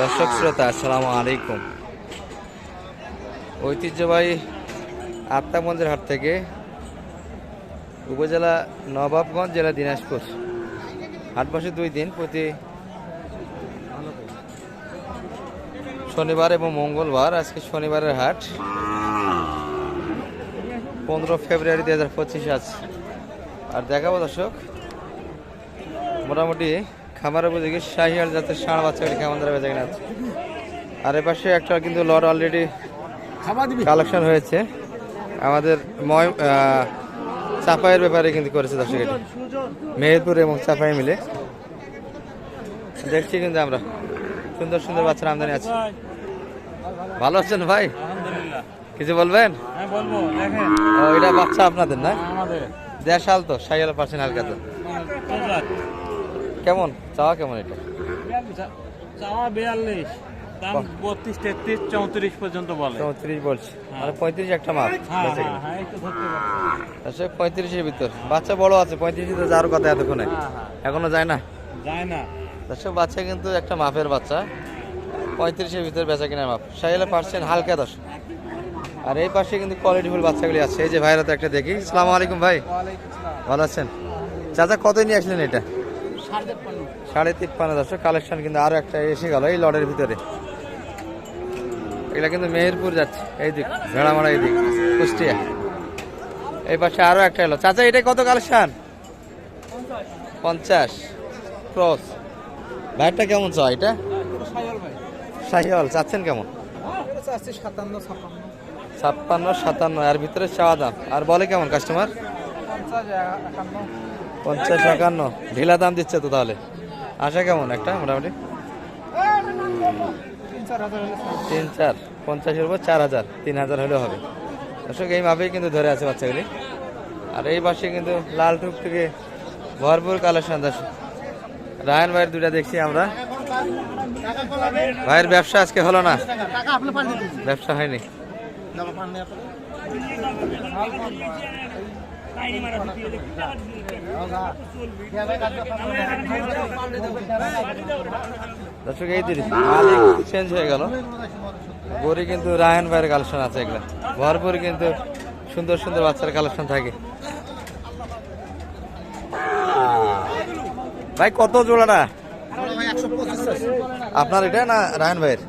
দর্শক শ্রোতা, আসসালামু আলাইকুম। ঐতিহ্যবাহী আত্মাগঞ্জের হাট থেকে উপজেলা নবাবগঞ্জ, জেলা দিনাজপুর। হাট বসে দুই দিন প্রতি শনিবার এবং মঙ্গলবার। আজকে শনিবারের হাট। পনেরো ফেব্রুয়ারি দু হাজার পঁচিশ আছে আর দেখাবো দর্শক, মোটামুটি খামার উপযোগী শাহিয়াল জাতের ষাঁড় বাচ্চাগুলি কেমন ধরে বেঁচে আছে। আর এ পাশে একটা কিন্তু লট অলরেডি কালেকশন হয়েছে। আমাদের ময় চাপাইয়ের ব্যাপারে কিন্তু করেছে দর্শক এটি। মেহেরপুর এবং চাপাই মিলে। দেখছি কিন্তু আমরা। সুন্দর সুন্দর বাচ্চার আমদানি আছে। ভালো আছেন ভাই? কিছু বলবেন? হ্যাঁ বলব দেখেন। ও এটা বাচ্চা আপনাদের না? আমাদের। দেশাল তো সাইয়াল পার্সেন্ট হালকা তো প্রজাত কেমন? চাওয়া কেমন এটা? চা- চাওয়া বিয়াল্লিশ দাম বত্রিশ তেত্রিশ চৌত্রিশ পর্যন্ত বলে। চৌত্রিশ বলছি। মানে পঁয়ত্রিশ একটা মাপ হ্যাঁ হ্যাঁ। হ্যাঁ আচ্ছা পঁয়ত্রিশের ভিতর। বাচ্চা বড় আছে পঁয়ত্রিশে তো যাওয়ার কথা এতক্ষণে। হ্যাঁ হ্যাঁ। এখনও যায় না? যায় না। দর্শক বাচ্চা কিন্তু একটা মাপের বাচ্চা। পঁয়ত্রিশের ভিতর বেচা কিনা মাপ। সাইলে পার্সেন্ট হালকা দশ। আর এই পাশে কিন্তু কোয়ালিটিফুল বাচ্চাগুলি আছে। এই যে ভাইরা তো একটা দেখি। সালাম আলাইকুম ভাই। ভালো আছেন? চাচা কত নিয়ে আসলেন এটা? সাড়ে তিপ্পান্ন। দর্শক কালেকশন কিন্তু আরও একটা এসে গেল এই লটের ভিতরে। এগুলা কিন্তু মেহেরপুর যাচ্ছে এই দিক ভেড়ামারা এই দিক কুষ্টিয়া। এই পাশে আরও একটা এলো। চাচা এটা কত কালেকশন? পঞ্চাশ। ক্রস। ভাইটা কেমন চাও এটা? সাহিওয়াল চাচ্ছেন কেমন? ছাপ্পান্ন। সাতান্ন আর ভিতরে চাওয়া দাম। আর বলে কেমন কাস্টমার? পঞ্চাশ একান্ন। ঢিলা দাম দিচ্ছে তো তাহলে। আশা কেমন একটা, মোটামুটি? তিন চার, পঞ্চাশের উপর চার হাজার, তিন হাজার হলেও হবে। দর্শক, এই মাপেই কিন্তু ধরে আছে বাচ্চাগুলি। আর এই পাশে কিন্তু লাল টুক থেকে ভরপুর কালেকশন দর্শক রায়ন ভাইয়ের দুটা দেখছি আমরা। ভাইয়ের ব্যবসা আজকে হলো না? ব্যবসা হয়নি? দর্শক এই মালিক চেঞ্জ হয়ে গেল। গড়ি কিন্তু রায়ন ভাইয়ের কালেকশন আছে এগুলা। ভরপুর কিন্তু সুন্দর সুন্দর বাচ্চার কালেকশন থাকে। ভাই কত জোড়াটা? আপনার এটা না রায়ন ভাইয়ের?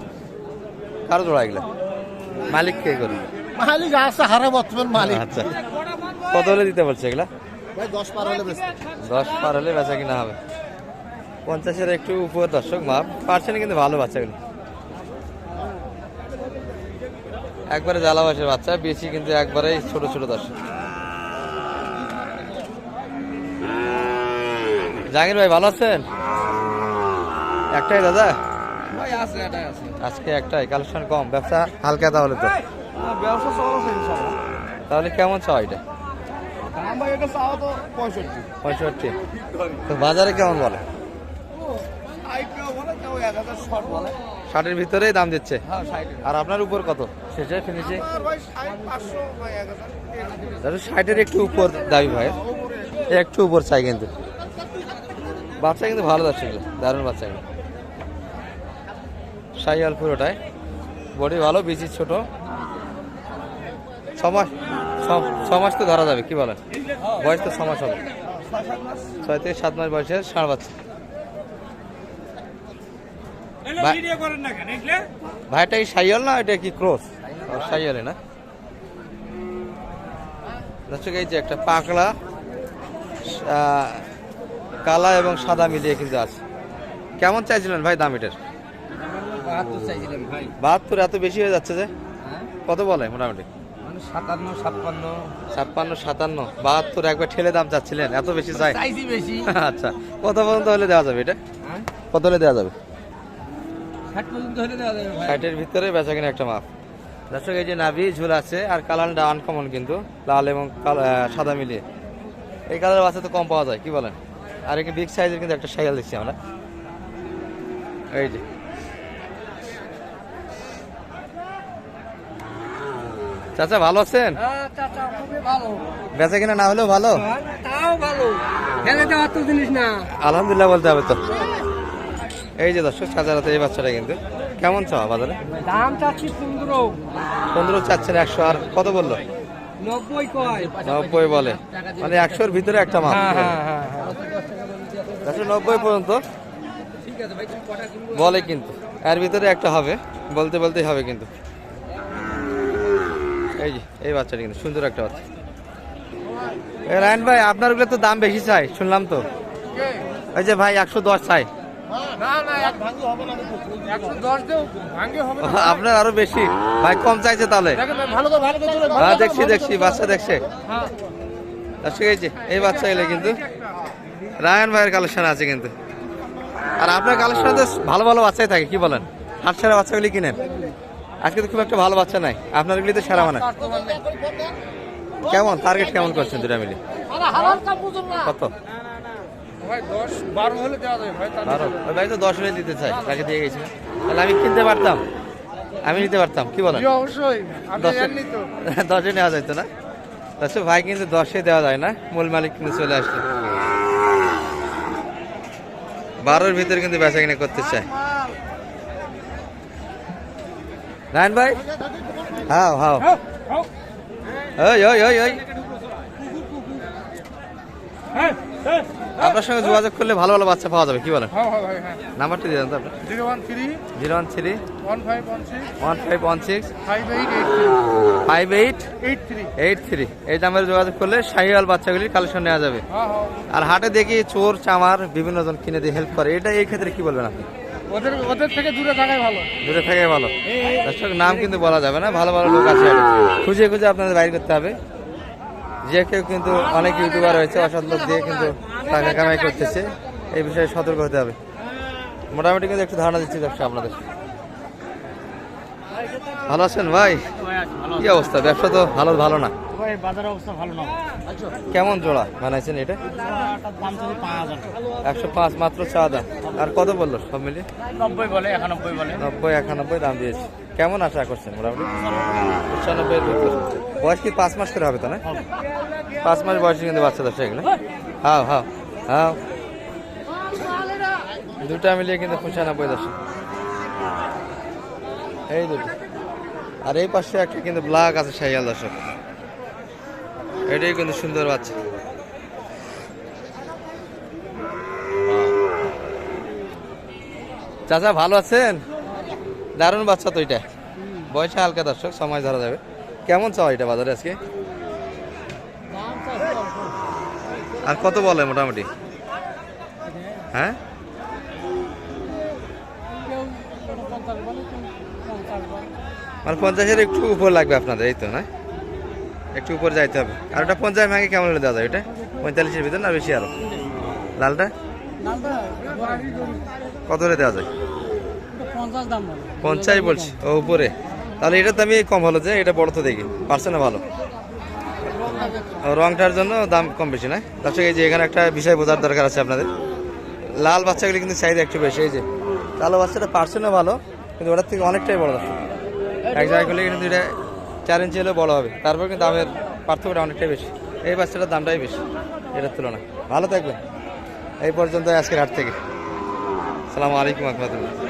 কারও জোড়া এগুলা? মালিক কে করি? মালিক আছে হারে বর্তমান মালিক। আচ্ছা। কত হলে দিতে বলছে এগুলা? ভাই দশ পার হলে দশ পার হলে বেচা কিনা হবে। পঞ্চাশের একটু উপর দর্শক মাপ পার্সেন্ট কিন্তু ভালো বাচ্চাগুলো। একবারে জ্বালা বয়সের বাচ্চা বেশি কিন্তু একবারে ছোট ছোট দর্শক। জাহাঙ্গীর ভাই ভালো আছেন? একটাই দাদা? আজকে একটাই কালেকশন কম ব্যবসা হালকা তাহলে তো। ব্যবসা তাহলে কেমন চাও এটা দাম ভাই এটা চাওয়া তো পঁয়ষট্টি। তো বাজারে কেমন বলে? ষাটের ভিতরেই দাম দিচ্ছে? হ্যাঁ আর আপনার উপর কত? শেষে ফিনিশিং ষাটের একটু উপর দাবি ভাই একটু উপর চাই কিন্তু। বাচ্চা কিন্তু ভালো যাচ্ছে দারুণ বাচ্চা এগুলো সাইয়াল পুরোটাই। বডি ভালো বিচি ছোট। ছ মাস ছ- ছ তো ধরা যাবে কি বলেন? বয়স তো ছ মাস হবে। ছয় থেকে সাত মাস বয়সের ষাঁড় বাচ্চা। ভাই- ভাইটা কি সাইয়াল না এটা কি ক্রস? সাইয়ালে না? দর্শক এই যে একটা পাকড়া আহ, কালা এবং সাদা মিলিয়ে কিন্তু আছে। কেমন চাইছিলেন ভাই দাম এটার? বাহাত্তর চাইছিলাম ভাই। বাহাত্তর এত বেশি হয়ে যাচ্ছে যে? হ্যাঁ। কত বলে মোটামুটি? সাতান্ন ছাপ্পান্ন। ছাপ্পান্ন সাতান্ন। বাহাত্তর একবার ঠেলে দাম চাচ্ছিলেন এত বেশি চাই। চাইছি বেশি। আচ্ছা কত পর্যন্ত হলে দেওয়া যাবে এটা? হ্যাঁ? কত হলে দেওয়া যাবে? ষাট পর্যন্ত হলে দেওয়া যাবে ষাটের ভিতরে বেচা কিনা একটা মাপ। দর্শক এই যে নাভি ঝুল আছে আর কালারটা আনকমন কিন্তু লাল এবং সাদা মিলিয়ে। এই কালার বাচ্চা তো কম পাওয়া যায় কি বলেন? আর একটা বিগ সাইজের কিন্তু একটা সাইকেল দেখছি আমরা। এই যে। চাচা ভালো আছেন? ভালো। বেচা কিনা না হলেও ভালো? না। আলহামদুলিল্লাহ বলতে হবে তো। এই যে দর্শক চাচারাতে এই বাচ্চাটা কিন্তু। কেমন চাওয়া বাজারে? দাম চাচ্ছি পনেরো। পনেরো চাচ্ছেন একশো। আর কত বলল? নব্বই বলে। মানে একশোর ভিতরে একটা হ্যাঁ হ্যাঁ হ্যাঁ একশো নব্বই পর্যন্ত। বলে কিন্তু। এর ভিতরে একটা হবে। বলতে বলতেই হবে কিন্তু। এই যে এই বাচ্চাটা কিন্তু সুন্দর একটা বাচ্চা। রায়ন ভাই আপনার ওগুলো তো দাম বেশি চাই শুনলাম তো। এই যে ভাই একশো দশ চাই। আপনার আরও বেশি। ভাই কম চাইছে তাহলে। ভালো ভালো হ্যাঁ দেখছি দেখছি বাচ্চা দেখছে। হ্যাঁ। আচ্ছা এই বাচ্চা এলে কিন্তু রায়ন ভাইয়ের কালেকশন আছে কিন্তু। আর আপনার কালেকশনে ভালো ভালো বাচ্চাই থাকে কি বলেন? হাট সেরা বাচ্চাগুলি কিনেন? আজকে তো খুব একটা ভালো বাচ্চা নাই। আপনারগুলি তো সারা মানে? কেমন? টার্গেট কেমন করছেন দুটা মিলে কত? ভাই তো দশ হলে দিতে চাই তাকে দিয়ে গেছি। তাহলে আমি কিনতে পারতাম। আমি নিতে পারতাম কি বলেন? জি, অবশ্যই। আপনি দশে তো নেওয়া যাইতো না? আচ্ছা ভাই কিন্তু দশে দেওয়া যায় না। মূল মালিক কিন্তু চলে আসছে। বারোর ভিতরে কিন্তু বেচা কিনে করতে চায়। রায়ন ভাই? হাও হাও। ওই ওই ওই ওই আপনার সঙ্গে যোগাযোগ করলে ভালো ভালো বাচ্চা পাওয়া যাবে কি বলেন? হ্যাঁ। নাম্বারটি দিয়ে দেন তো আপনার। Zero one three zero one three one five one six one five one six five eight eight five eight eight three. Eight three. এই নাম্বারে যোগাযোগ করলে শাহিওয়াল বাচ্চাগুলির কালেকশন নেওয়া যাবে। আর হাটে দেখি চোর চামার বিভিন্ন জন কিনে দিয়ে হেল্প করে। এটা এই ক্ষেত্রে কি বলবেন আপনি? ওদের ওদের থেকে দূরে থাকাই ভালো। দূরে থেকে ভালো। দর্শক নাম কিন্তু বলা যাবে না ভালো ভালো লোক আছে। খুঁজে খুঁজে আপনাদের বাইর করতে হবে। যে কেউ কিন্তু অনেক ইউটিউবার রয়েছে অসৎ লোক দিয়ে কিন্তু টাকা কামাই করতেছে। এই বিষয়ে সতর্ক হতে হবে। মোটামুটি কিন্তু একটু ধারণা দিচ্ছি দর্শক আপনাদের। ভালো আছেন ভাই? কি অবস্থা? ব্যবসা তো ভালো ভালো না। ভাই বাজারের অবস্থা ভালো না। কেমন জোড়া বানাইছেন এটা? একশো পাঁচ মাত্র চা দাম। আর কত বলল সব মিলিয়ে? নব্বই বলে একানব্বই বলে। নব্বই একানব্বই দাম দিয়েছি। কেমন আশা করছেন মোটামুটি? পঁচানব্বই বয়স কি পাঁচ মাস করে হবে তো না? পাঁচ মাস বয়সে কিন্তু বাচ্চা দশ এগুলো। হাও হাও হাও। দুটা মিলিয়ে কিন্তু পঁচানব্বই দশ এই দুটো। আর এই পাশে একটা কিন্তু ব্ল্যাক আছে সাইয়াল দর্শক। এটাই কিন্তু সুন্দর বাচ্চা। চাচা, ভালো আছেন? দারুণ বাচ্চা তো এটা। বয়সে হালকা দর্শক, সময় ধরা যাবে। কেমন চাও এটা বাজারে আজকে? আর কত বলে মোটামুটি? হ্যাঁ? মানে পঞ্চাশের একটু উপর লাগবে আপনাদের, এই তো, না? একটু উপরে যাইতে হবে। আর ওটা পঞ্চাশ ভাঙে কেমন হলে দেওয়া যায়? ওটা পঁয়তাল্লিশের ভিতর না বেশি আরও? লালটা? কত হলে দেওয়া যায়? পঞ্চাশ বলছি। ও উপরে। তাহলে এটা তো আমি কম হলো যে, এটা বড় তো দেখি। পারছে না ভালো? রংটার জন্য দাম কম বেশি না? দর্শক, এই যে এখানে একটা বিষয় বোঝার দরকার আছে আপনাদের। লাল বাচ্চাগুলি কিন্তু চাহিদা একটু বেশি, এই যে। কালো বাচ্চাটা পারছে না ভালো, কিন্তু ওটার থেকে অনেকটাই বড় এক জায়গায় কিন্তু এটা চার ইঞ্চি হলেও বড় হবে। তারপর কিন্তু দামের পার্থক্যটা অনেকটাই বেশি। এই বাচ্চাটার দামটাই বেশি, এটার তুলনায়। ভালো থাকবেন। এই পর্যন্ত আজকের হাট থেকে। সালামু আলাইকুম রহমতুল্লাহ।